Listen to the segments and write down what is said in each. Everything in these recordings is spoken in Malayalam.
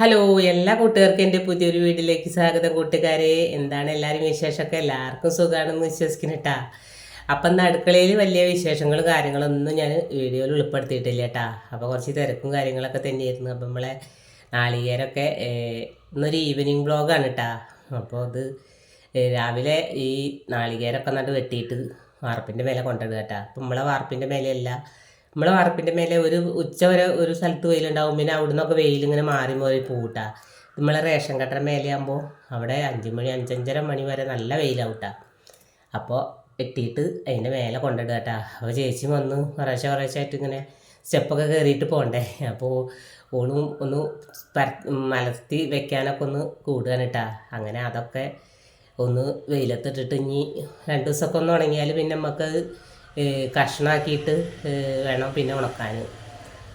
ഹലോ എല്ലാ കൂട്ടുകാർക്കും എന്റെ പുതിയൊരു വീട്ടിലേക്ക് സ്വാഗതം കൂട്ടുകാരെ. എന്താണ് എല്ലാവരും വിശേഷമൊക്കെ? എല്ലാവർക്കും സുഖമാണെന്ന് വിശ്വസിക്കുന്നു കേട്ടാ അപ്പം ഇന്ന് അടുക്കളയിൽ വലിയ വിശേഷങ്ങളും കാര്യങ്ങളൊന്നും ഞാൻ വീഡിയോയിൽ ഉൾപ്പെടുത്തിയിട്ടില്ല കേട്ടാ. അപ്പോൾ കുറച്ച് തിരക്കും കാര്യങ്ങളൊക്കെ തന്നെയായിരുന്നു. അപ്പം നമ്മളെ നാളികേരമൊക്കെ ഇന്നൊരു ഈവനിങ് ബ്ലോഗാണ് കേട്ടാ. അപ്പോൾ അത് രാവിലെ ഈ നാളികേരമൊക്കെ നട്ട് വെട്ടിയിട്ട് വാർപ്പിന്റെ മേലെ കൊണ്ടുവരിക കേട്ടാ. അപ്പം നമ്മളെ വാർപ്പിന്റെ മേലെയല്ല നമ്മളെ വാർപ്പിന്റെ മേലെ ഒരു ഉച്ച വരെ ഒരു സ്ഥലത്ത് വെയിലുണ്ടാവും. പിന്നെ അവിടെ നിന്നൊക്കെ വെയിൽ ഇങ്ങനെ മാറി മാറി പോകൂട്ടാ നമ്മളെ റേഷൻ കട്ടറ മേലെയാകുമ്പോൾ അവിടെ അഞ്ച് മണി അഞ്ചഞ്ചര മണി വരെ നല്ല വെയിലാവൂട്ടാ. അപ്പോൾ എത്തിയിട്ട് അതിന്റെ മേലെ കൊണ്ടിടുക കേട്ടാ. അപ്പോൾ ചേച്ചി വന്ന് കുറേശ്ശെ കുറേശ്ശായിട്ട് ഇങ്ങനെ സ്റ്റെപ്പൊക്കെ കയറിയിട്ട് പോകണ്ടേ അപ്പോൾ ഓളും ഒന്ന് പര മലർത്തി വെക്കാനൊക്കെ ഒന്ന് കൂടുകയാണ് അങ്ങനെ അതൊക്കെ ഒന്ന് വെയിലത്തിട്ടിട്ട് ഇനി രണ്ട് ദിവസമൊക്കെ ഒന്ന് ഉണങ്ങിയാൽ പിന്നെ നമുക്ക് കഷ്ണാക്കിയിട്ട് വേണം പിന്നെ ഉണക്കാൻ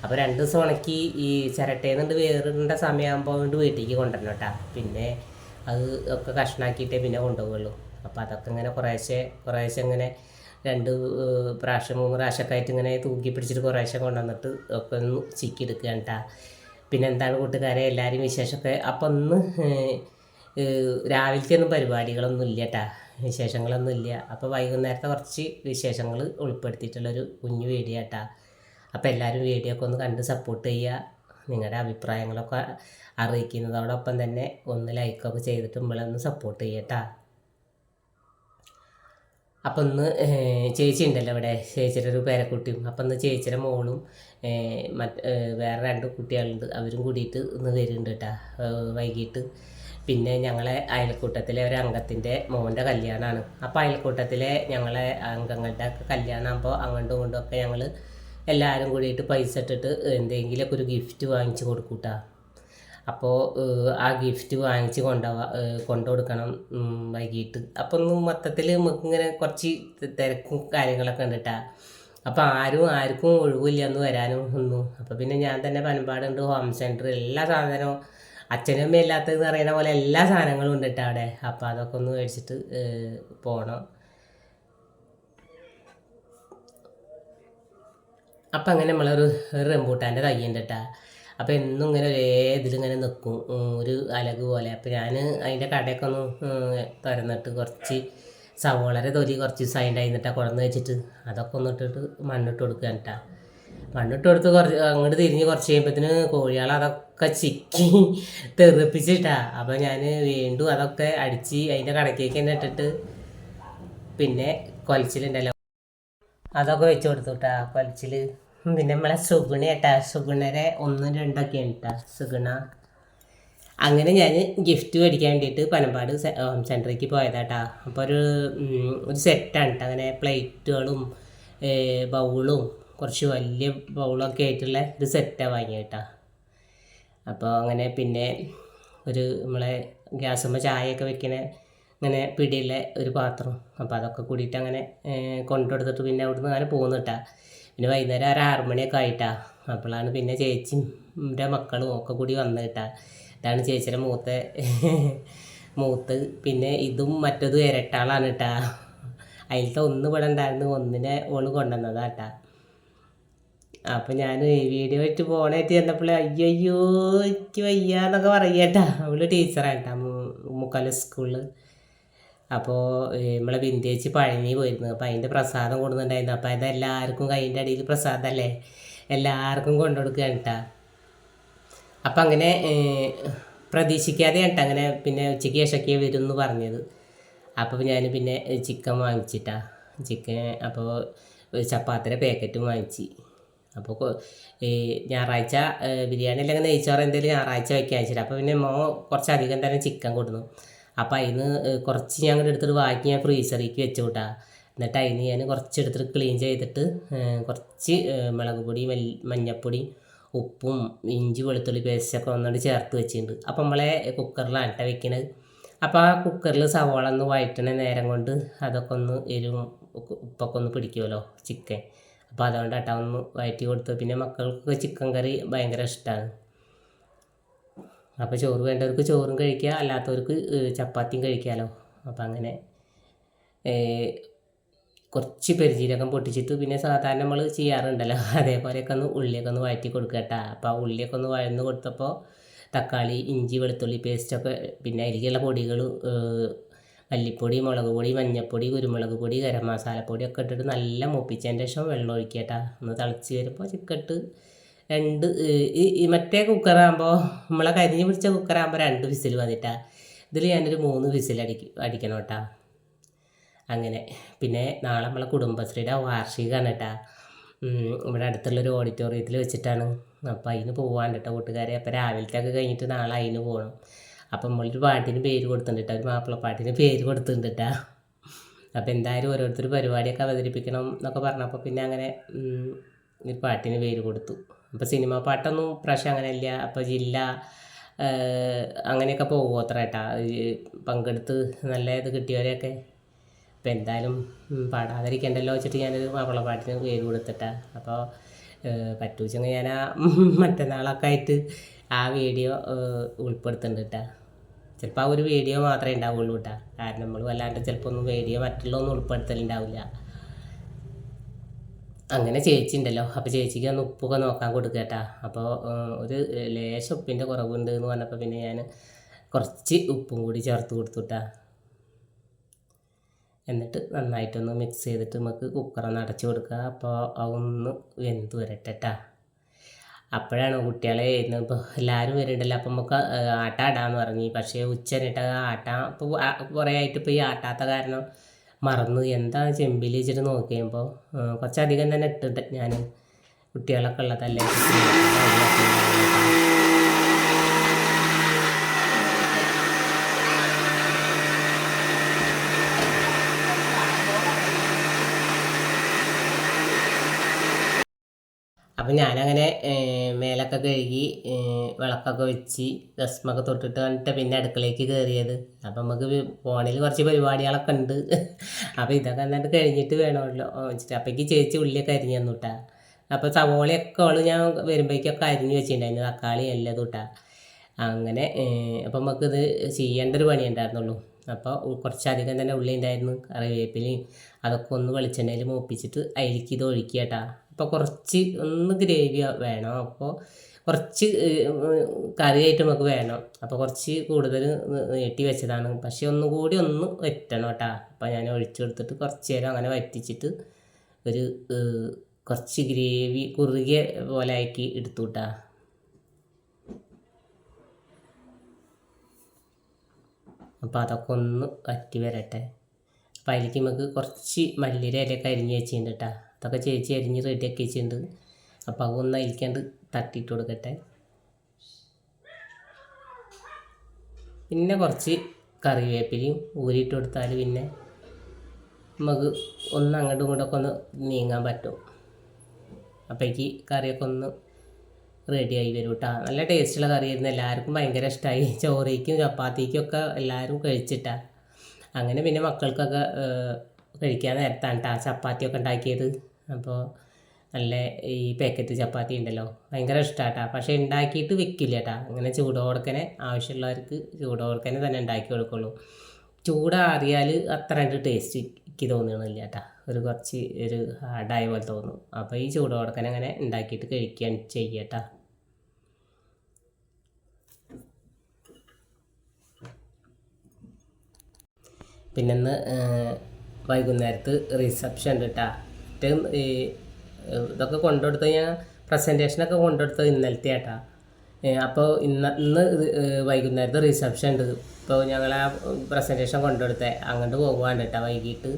അപ്പോൾ രണ്ട് ദിവസം ഉണക്കി ഈ ചിരട്ടയിൽ നിന്ന് വേറിടേണ്ട സമയമാകുമ്പോൾ കൊണ്ട് വീട്ടിലേക്ക് കൊണ്ടുവരണം കേട്ടോ. പിന്നെ അത് ഒക്കെ കഷ്ണാക്കിയിട്ടേ പിന്നെ കൊണ്ടുപോകുള്ളൂ അപ്പോൾ അതൊക്കെ ഇങ്ങനെ കുറേശ്ശെ കുറേശ്ശെ ഇങ്ങനെ രണ്ട് പ്രാവശ്യം മൂന്ന് പ്രാവശ്യമൊക്കെ ആയിട്ട് ഇങ്ങനെ തൂക്കി പിടിച്ചിട്ട് കുറേശ്ശെ കൊണ്ടുവന്നിട്ട് ഒക്കെ ഒന്ന് ചിക്കി കേട്ടോ. പിന്നെ എന്താണ് കൂട്ടുകാരെ എല്ലാവരും വിശേഷമൊക്കെ? അപ്പം ഒന്ന് രാവിലത്തെ ഒന്നും പരിപാടികളൊന്നും ഇല്ല കേട്ടാ. വിശേഷങ്ങളൊന്നും ഇല്ല അപ്പോൾ വൈകുന്നേരത്തെ കുറച്ച് വിശേഷങ്ങൾ ഉൾപ്പെടുത്തിയിട്ടുള്ളൊരു കുഞ്ഞു വീഡിയോ കേട്ടാ അപ്പോൾ എല്ലാവരും വീഡിയോ ഒക്കെ ഒന്ന് കണ്ട് സപ്പോർട്ട് ചെയ്യുക നിങ്ങളുടെ അഭിപ്രായങ്ങളൊക്കെ അറിയിക്കുന്നതോടൊപ്പം തന്നെ ഒന്ന് ലൈക്കൊക്കെ ചെയ്തിട്ട് നമ്മളൊന്ന് സപ്പോർട്ട് ചെയ്യട്ടാ അപ്പം ഇന്ന് ചേച്ചി ഉണ്ടല്ലോ ഇവിടെ. ചേച്ചിയുടെ ഒരു പേരക്കുട്ടിയും. അപ്പം ഇന്ന് ചേച്ചിയുടെ മോളും മറ്റ് വേറെ രണ്ട് കുട്ടികളുണ്ട്. അവരും കൂടിയിട്ട് ഇന്ന് വരുന്നുണ്ട് കേട്ടാ വൈകിട്ട്. പിന്നെ ഞങ്ങളെ അയൽക്കൂട്ടത്തിലെ ഒരു അംഗത്തിന്റെ മോന്റെ കല്യാണമാണ് അപ്പോൾ അയൽക്കൂട്ടത്തിലെ ഞങ്ങളെ അംഗങ്ങളുടെ കല്യാണമാകുമ്പോൾ അങ്ങോട്ടും ഇങ്ങോട്ടും ഒക്കെ ഞങ്ങൾ എല്ലാവരും കൂടിയിട്ട് പൈസ ഇട്ടിട്ട് എന്തെങ്കിലുമൊക്കെ ഒരു ഗിഫ്റ്റ് വാങ്ങിച്ച് കൊടുക്കൂട്ടാ. അപ്പോൾ ആ ഗിഫ്റ്റ് വാങ്ങിച്ച് കൊണ്ടുപോവാ കൊണ്ടു കൊടുക്കണം വൈകിട്ട്. അപ്പോൾ ഒന്ന് മൊത്തത്തിൽ നമുക്ക് ഇങ്ങനെ കുറച്ച് തിരക്കും കാര്യങ്ങളൊക്കെ ഉണ്ട് അപ്പോൾ ആരും ആർക്കും ഒഴിവില്ല എന്ന് വരാനും ഒന്നും. അപ്പോൾ പിന്നെ ഞാൻ തന്നെ പനമ്പാടുണ്ട് ഹോം സെന്റർ എല്ലാ സാധനവും അച്ഛനും അമ്മയും ഇല്ലാത്തതെന്ന് പറയുന്ന പോലെ എല്ലാ സാധനങ്ങളും ഉണ്ട് കേട്ടോ അവിടെ. അപ്പോൾ അതൊക്കെ ഒന്ന് മേടിച്ചിട്ട് പോകണം അപ്പം അങ്ങനെ നമ്മളൊരു ഒരു റംബൂട്ടാന്റെ തയ്യുണ്ട് കേട്ടാ അപ്പോൾ എന്നും ഇങ്ങനെ ഒരേ ഇതിലിങ്ങനെ നിൽക്കും ഒരു അലക് പോലെ. അപ്പോൾ ഞാൻ അതിന്റെ കടയൊക്കെ ഒന്ന് തുറന്നിട്ട് കുറച്ച് സവോളയുടെ തൊലി കുറച്ച് ദിവസം അതിന്റെ ഉണ്ടായിരുന്നിട്ടാ കുഴന്ന് വെച്ചിട്ട് അതൊക്കെ ഒന്നിട്ടിട്ട് മണ്ണിട്ട് കൊടുക്കുക കേട്ടാ മണ്ണിട്ട് കൊടുത്ത് കുറച്ച് അങ്ങോട്ട് തിരിഞ്ഞ് കുറച്ച് കഴിയുമ്പോഴത്തേന് കോഴികൾ അതൊക്കെ ചിക്കി തെറിപ്പിച്ചിട്ടാ. അപ്പം ഞാൻ വീണ്ടും അതൊക്കെ അടിച്ച് അതിന്റെ കടക്കേക്ക് തന്നെ ഇട്ടിട്ട് പിന്നെ കൊലച്ചിലുണ്ടല്ലോ. അതൊക്കെ വെച്ച് കൊടുത്തു കൊലച്ചിൽ പിന്നെ നമ്മളെ സുഗുണ കേട്ടാ സുഗുണരെ ഒന്നും രണ്ടൊക്കെയാണ് കേട്ടാ സുഗുണ. അങ്ങനെ ഞാൻ ഗിഫ്റ്റ് മേടിക്കാൻ വേണ്ടിയിട്ട് പനമ്പാട് ഹോം സെന്ററിലേക്ക് പോയതാട്ടാ. അപ്പോൾ ഒരു ഒരു സെറ്റാണ് കേട്ടോ അങ്ങനെ പ്ലേറ്റുകളും ബൗളും കുറച്ച് വലിയ ബൗളൊക്കെ ആയിട്ടുള്ള ഒരു സെറ്റാണ് വാങ്ങിയത് കേട്ടോ അപ്പോൾ അങ്ങനെ പിന്നെ ഒരു നമ്മളെ ഗ്യാസുമ്മ ചായയൊക്കെ വെക്കുന്ന അങ്ങനെ പിടിയുള്ള ഒരു പാത്രം. അപ്പോൾ അതൊക്കെ കൂടിയിട്ട് അങ്ങനെ കൊണ്ടുകൊടുത്തിട്ട് പിന്നെ അവിടുന്ന് അങ്ങനെ പോകുന്നു കേട്ടാ പിന്നെ വൈകുന്നേരം ഒരു ആറ് മണിയൊക്കെ ആയിട്ടാ അപ്പോഴാണ് പിന്നെ ചേച്ചിന്റെ മക്കളും ഒക്കെ കൂടി വന്നു കേട്ടാ ഇതാണ് ചേച്ചിയുടെ മൂത്ത മൂത്ത് പിന്നെ ഇതും മറ്റതും ഇരട്ടാളാണ് കേട്ടാ അതിലത്തെ ഒന്ന് ഇവിടെ ഉണ്ടായിരുന്നു ഒന്നിനെ ഓൾ കൊണ്ടുവന്നതാ കേട്ടാ അപ്പം ഞാൻ വീഡിയോ ഇട്ട് പോണേറ്റ് ചെന്നപ്പോഴേ അയ്യോ അയ്യോ എനിക്ക് വയ്യാന്നൊക്കെ പറയട്ടാ അവൾ ടീച്ചറായിട്ടാ മുക്കാല സ്കൂളിൽ അപ്പോൾ നമ്മളെ വിന്ധ്യേച്ച് പഴനി പോയിരുന്നു. അപ്പോൾ അതിന്റെ പ്രസാദം കൊടുക്കുന്നുണ്ടായിരുന്നു അപ്പോൾ അതെല്ലാവർക്കും കൈന്റെ അടിയിൽ പ്രസാദമല്ലേ എല്ലാവർക്കും കൊണ്ടുകൊടുക്കുകയാണ് കേട്ടാ. അപ്പം അങ്ങനെ പ്രതീക്ഷിക്കാതെ കേട്ടോ അങ്ങനെ പിന്നെ ഉച്ചയ്ക്ക് ശേഷമൊക്കെ വരും എന്ന് പറഞ്ഞത്. അപ്പോൾ ഞാൻ പിന്നെ ചിക്കൻ വാങ്ങിച്ചിട്ടാ. ചിക്കൻ അപ്പോൾ ചപ്പാത്തിയുടെ പാക്കറ്റും വാങ്ങിച്ച്. അപ്പോൾ ഞായറാഴ്ച ബിരിയാണി അല്ലെങ്കിൽ നെയ്ച്ചോറ് എന്തെങ്കിലും ഞായറാഴ്ച വയ്ക്കാൻ വെച്ചിട്ട്. അപ്പോൾ പിന്നെ മോ കുറച്ചധികം തന്നെ ചിക്കൻ കൊടുന്നു അപ്പോൾ അതിന് കുറച്ച് ഞാൻ അങ്ങോട്ട് എടുത്തിട്ട് ബാക്കി ഞാൻ ഫ്രീസറിലേക്ക് വെച്ച് വിട്ടാ എന്നിട്ട് അതിന് ഞാൻ കുറച്ച് എടുത്തിട്ട് ക്ലീൻ ചെയ്തിട്ട് കുറച്ച് മുളക് പൊടി മല്ലി മഞ്ഞൾപ്പൊടി ഉപ്പും ഇഞ്ചി വെളുത്തുള്ളി പേസ്റ്റൊക്കെ ഒന്നുകൊണ്ട് ചേർത്ത് വെച്ചിട്ടുണ്ട്. അപ്പോൾ നമ്മളെ കുക്കറിലാണ് കേട്ടോ വെക്കണത്. അപ്പോൾ ആ കുക്കറിൽ സവാള ഒന്ന് നേരം കൊണ്ട് അതൊക്കെ ഒന്ന് എരിവും ഉപ്പ് ഉപ്പൊക്കെ ഒന്ന് പിടിക്കുമല്ലോ ചിക്കൻ. അപ്പോൾ അതുകൊണ്ട് ഏട്ടാ ഒന്ന് വയറ്റി കൊടുത്തു. പിന്നെ മക്കൾക്കൊക്കെ ചിക്കൻ കറി ഭയങ്കര ഇഷ്ടമാണ് അപ്പോൾ ചോറ് വേണ്ടവർക്ക് ചോറും കഴിക്കുക അല്ലാത്തവർക്ക് ചപ്പാത്തിയും കഴിക്കാമല്ലോ അപ്പോൾ അങ്ങനെ കുറച്ച് പെരുജീരകം പൊട്ടിച്ചിട്ട്. പിന്നെ സാധാരണ നമ്മൾ ചെയ്യാറുണ്ടല്ലോ. അതേപോലെയൊക്കെ ഒന്ന് ഉള്ളിയൊക്കെ ഒന്ന് വഴറ്റി കൊടുക്കുക കേട്ടോ അപ്പോൾ ആ ഉള്ളിയൊക്കെ ഒന്ന് വഴന്ന് കൊടുത്തപ്പോൾ തക്കാളി ഇഞ്ചി വെളുത്തുള്ളി പേസ്റ്റൊക്കെ പിന്നെ അതിലേക്കുള്ള പൊടികൾ മല്ലിപ്പൊടി മുളക് പൊടി മഞ്ഞൾപ്പൊടി കുരുമുളക് പൊടി ഗരം മസാലപ്പൊടി ഒക്കെ ഇട്ടിട്ട് നല്ല മൂപ്പിച്ചതിന്റെ ശേഷം വെള്ളം ഒഴിക്കട്ടാ. ഒന്ന് തിളച്ച് വരുമ്പോൾ ചിക്കട്ട് രണ്ട് ഈ മറ്റേ കുക്കറാകുമ്പോൾ നമ്മളെ കരിഞ്ഞ് പിടിച്ച കുക്കറാകുമ്പോൾ രണ്ട് വിസിൽ വന്നിട്ടാ ഇതിൽ ഞാനൊരു മൂന്ന് വിസിൽ അടിക്കും അടിക്കണം കേട്ടാ അങ്ങനെ. പിന്നെ നാളെ നമ്മളെ കുടുംബശ്രീയുടെ വാർഷികമാണ് കേട്ടാ ഇവിടെ അടുത്തുള്ളൊരു ഓഡിറ്റോറിയത്തിൽ വെച്ചിട്ടാണ്. അപ്പോൾ അതിന് പോകാൻ കേട്ടോ കൂട്ടുകാരെ. അപ്പോൾ രാവിലത്തെ ഒക്കെ കഴിഞ്ഞിട്ട് നാളെ അതിന് പോകണം അപ്പം നമ്മളൊരു പാട്ടിന് പേര് കൊടുത്തിട്ടുണ്ട് ഒരു മാപ്പിളപ്പാട്ടിന് പേര് കൊടുത്തിട്ടുണ്ട് അപ്പോൾ എന്തായാലും ഓരോരുത്തർ പരിപാടിയൊക്കെ അവതരിപ്പിക്കണം എന്നൊക്കെ പറഞ്ഞപ്പോൾ പിന്നെ അങ്ങനെ ഒരു പാട്ടിന് പേര് കൊടുത്തു. അപ്പോൾ സിനിമ പാട്ടൊന്നും പ്രാവശ്യം അങ്ങനെയല്ല. അപ്പോൾ ജില്ല അങ്ങനെയൊക്കെ പോകുമോ അത്ര ഏട്ടാ പങ്കെടുത്ത് നല്ല ഇത് കിട്ടിയവരെയൊക്കെ. അപ്പോൾ എന്തായാലും പാടാതിരിക്കണ്ടല്ലോ വെച്ചിട്ട് ഞാനൊരു മാപ്പിളപ്പാട്ടിന് പേര് കൊടുത്തിട്ടാ അപ്പോൾ പറ്റൂച്ചെങ്കിൽ ഞാൻ ആ മറ്റന്നാളൊക്കെ ആയിട്ട് ആ വീഡിയോ ഉൾപ്പെടുത്തുന്നുണ്ട് കേട്ടാ ചിലപ്പോൾ ആ ഒരു വീഡിയോ മാത്രമേ ഉണ്ടാവുള്ളൂ കേട്ടോ കാരണം നമ്മൾ വല്ലാണ്ട് ചിലപ്പോൾ ഒന്നും വീഡിയോ മറ്റുള്ള ഒന്നും ഉൾപ്പെടുത്തലുണ്ടാവില്ല അങ്ങനെ ചേച്ചി ഉണ്ടല്ലോ അപ്പോൾ ചേച്ചിക്ക് ഒന്ന് ഉപ്പൊക്കെ നോക്കാൻ കൊടുക്കുക കേട്ടാ അപ്പോൾ ഒരു ലേശം ഉപ്പിന്റെ കുറവുണ്ട് എന്ന് പറഞ്ഞപ്പോൾ പിന്നെ ഞാൻ കുറച്ച് ഉപ്പും കൂടി ചേർത്ത് കൊടുത്തുട്ടാ. എന്നിട്ട് നന്നായിട്ടൊന്ന് മിക്സ് ചെയ്തിട്ട് നമുക്ക് കുക്കറൊന്ന് അടച്ചു കൊടുക്കുക അപ്പോൾ അതൊന്ന് വെന്ത് വരട്ടെ ട്ടാ. അപ്പോഴാണ് കുട്ടികളെ ഇപ്പോൾ എല്ലാവരും വരുന്നുണ്ടല്ലോ. അപ്പം നമുക്ക് ആട്ട ആടാന്ന് പറഞ്ഞു. പക്ഷേ ഉച്ചനിട്ട ആട്ട ഇപ്പോൾ കുറേ ആയിട്ട് ഇപ്പോൾ ഈ ആട്ടാത്ത കാരണം മറന്നു. എന്താ ചെമ്പിൽ വെച്ചിട്ട് നോക്കിയപ്പോൾ കുറച്ചധികം തന്നെ ഇട്ടിട്ട് ഞാൻ കുട്ടികളൊക്കെ ഉള്ളതല്ലേ? അപ്പം ഞാനങ്ങനെ മേലൊക്കെ കഴുകി വിളക്കൊക്കെ വെച്ച് ദസ്മൊക്കെ തൊട്ടിട്ട് വന്നിട്ട് പിന്നെ അടുക്കളയ്ക്ക് കയറിയത് അപ്പം നമുക്ക് ഫോണിൽ കുറച്ച് പരിപാടികളൊക്കെ ഉണ്ട്. അപ്പോൾ ഇതൊക്കെ എന്നിട്ട് കഴിഞ്ഞിട്ട് വേണമല്ലോ. വെച്ചിട്ട് അപ്പോഴേക്ക് ചേച്ചി ഉള്ളിയൊക്കെ അരിഞ്ഞു തന്നു കേട്ടാ അപ്പോൾ സവോളയൊക്കെ അവൾ ഞാൻ വരുമ്പോഴേക്കൊക്കെ അരിഞ്ഞു വെച്ചിട്ടുണ്ടായിരുന്നു. തക്കാളി എല്ലാം തൊട്ടാ. അങ്ങനെ അപ്പം നമുക്കിത് ചെയ്യേണ്ട ഒരു പണി ഉണ്ടായിരുന്നുള്ളൂ അപ്പോൾ കുറച്ചധികം തന്നെ ഉള്ളി ഉണ്ടായിരുന്നു കറിവേപ്പിലയും അതൊക്കെ ഒന്ന് വെളിച്ചെണ്ണയിൽ മൂപ്പിച്ചിട്ട് അതിലേക്ക് ഇത് ഒഴിക്കുക കേട്ടാ. അപ്പോൾ കുറച്ച് ഒന്ന് ഗ്രേവി വേണം. അപ്പോൾ കുറച്ച് കറി കറിയായിട്ട് നമുക്ക് വേണം. അപ്പോൾ കുറച്ച് കൂടുതൽ നീട്ടി വെച്ചതാണ്. പക്ഷേ ഒന്നും കൂടി ഒന്ന് വറ്റണം കേട്ടാ അപ്പോൾ ഞാൻ ഒഴിച്ചു കൊടുത്തിട്ട് കുറച്ച് നേരം അങ്ങനെ വറ്റിച്ചിട്ട് ഒരു കുറച്ച് ഗ്രേവി കുറുകിയ പോലെ ആക്കി എടുത്തു കേട്ടോ അപ്പോൾ അതൊക്കെ ഒന്ന് വറ്റി വരട്ടെ. അപ്പോൾ അതിലേക്ക് നമുക്ക് കുറച്ച് മല്ലിര ഇലയൊക്കെ അരിഞ്ഞ് വെച്ചിട്ടുണ്ട് കേട്ടോ അതൊക്കെ ചേച്ചി അരിഞ്ഞ് റെഡിയാക്കി വെച്ചിട്ടുണ്ട്. അപ്പോൾ അതൊന്ന് അതിലേക്കാണ്ട് തട്ടിയിട്ട് കൊടുക്കട്ടെ. പിന്നെ കുറച്ച് കറിവേപ്പിലയും ഊരിയിട്ട് കൊടുത്താൽ പിന്നെ നമുക്ക് ഒന്ന് അങ്ങോട്ടും ഇങ്ങോട്ടൊക്കെ ഒന്ന് നീങ്ങാൻ പറ്റും. അപ്പോഴേക്ക് കറിയൊക്കെ ഒന്ന് റെഡിയായി വരും കേട്ടോ നല്ല ടേസ്റ്റുള്ള കറിയായിരുന്നു എല്ലാവർക്കും ഭയങ്കര ഇഷ്ടമായി ചോറിക്കും ചപ്പാത്തിക്കും ഒക്കെ എല്ലാവരും കഴിച്ചിട്ടാ. അങ്ങനെ പിന്നെ മക്കൾക്കൊക്കെ കഴിക്കാൻ നേരത്താണ് കേട്ടോ ചപ്പാത്തിയൊക്കെ ഉണ്ടാക്കിയത്. അപ്പോൾ നല്ല ഈ പാക്കറ്റ് ചപ്പാത്തി ഉണ്ടല്ലോ. ഭയങ്കര ഇഷ്ടമാട്ടാ പക്ഷേ ഉണ്ടാക്കിയിട്ട് വെക്കില്ല കേട്ടാ അങ്ങനെ ചൂടോടക്കനെ ആവശ്യമുള്ളവർക്ക് ചൂടോടക്കനെ തന്നെ ഉണ്ടാക്കി കൊടുക്കുള്ളൂ. ചൂടാറിയാൽ അത്ര എന്റെ ടേസ്റ്റ് എനിക്ക് തോന്നണില്ല കേട്ടാ ഒരു കുറച്ച് ഒരു ഹാർഡായ പോലെ തോന്നും. അപ്പോൾ ഈ ചൂടോടക്കനെ അങ്ങനെ ഉണ്ടാക്കിയിട്ട് കഴിക്കുകയാണ് ചെയ്യട്ടാ. പിന്നെ ഇന്ന് വൈകുന്നേരത്ത് റിസപ്ഷൻ ഉണ്ട് കേട്ടാ ഏറ്റവും ഈ ഇതൊക്കെ കൊണ്ടുകൊടുത്ത ഞാൻ പ്രസന്റേഷനൊക്കെ കൊണ്ടുകൊടുത്തത് ഇന്നലത്തെ ആട്ടാ അപ്പോൾ ഇന്ന് ഇന്ന് വൈകുന്നേരത്തെ റിസപ്ഷൻ ഉണ്ട് ഇപ്പോൾ ഞങ്ങൾ ആ പ്രസന്റേഷൻ കൊണ്ടുകൊടുത്തേ. അങ്ങോട്ട് പോകാണ്ട് കേട്ടോ വൈകിട്ട്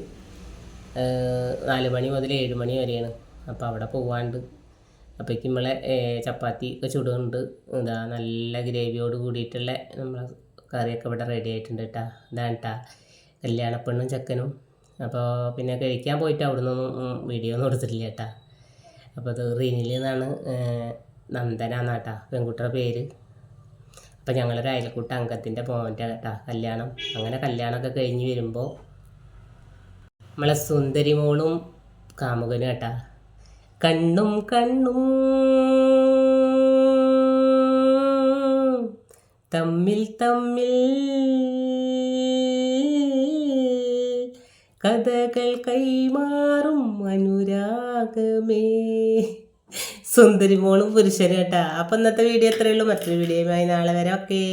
നാല് മണി മുതൽ ഏഴ് മണി വരെയാണ്. അപ്പോൾ അവിടെ പോകാണ്ട് അപ്പോഴേക്കും നമ്മളെ ചപ്പാത്തി ഒക്കെ ചുടുന്നുണ്ട്. എന്താ നല്ല ഗ്രേവിയോട് കൂടിയിട്ടുള്ള നമ്മളെ കറിയൊക്കെ ഇവിടെ റെഡി ആയിട്ടുണ്ട് കേട്ടോ ഇതാണ് കേട്ടോ കല്യാണപ്പെണ്ണും ചെക്കനും. അപ്പോൾ പിന്നെ കഴിക്കാൻ പോയിട്ട് അവിടെ നിന്നൊന്നും വീഡിയോ ഒന്നും എടുത്തിട്ടില്ല കേട്ടാ. അപ്പോൾ അത് റീനിൽ നിന്നാണ് ഏഹ്, നന്ദന എന്നാട്ടാ പെൺകുട്ടിയുടെ പേര്. അപ്പോൾ ഞങ്ങളൊരു അയൽക്കൂട്ട അംഗത്തിന്റെ മോന്റെ കേട്ടാ കല്യാണം. അങ്ങനെ കല്യാണമൊക്കെ കഴിഞ്ഞ് വരുമ്പോൾ നമ്മളെ സുന്ദരി മോളും കാമുകനും കേട്ടാ. കണ്ണും കണ്ണും തമ്മിൽ തമ്മിൽ കഥകൾ കൈമാറും അനുരാഗമേ. സുന്ദരി മോളും പുരുഷനും കേട്ടാ. അപ്പം ഇന്നത്തെ വീഡിയോ എത്രയുള്ളൂ മറ്റൊരു വീഡിയോയുമായി നാളെ വരെ. ഓക്കേ.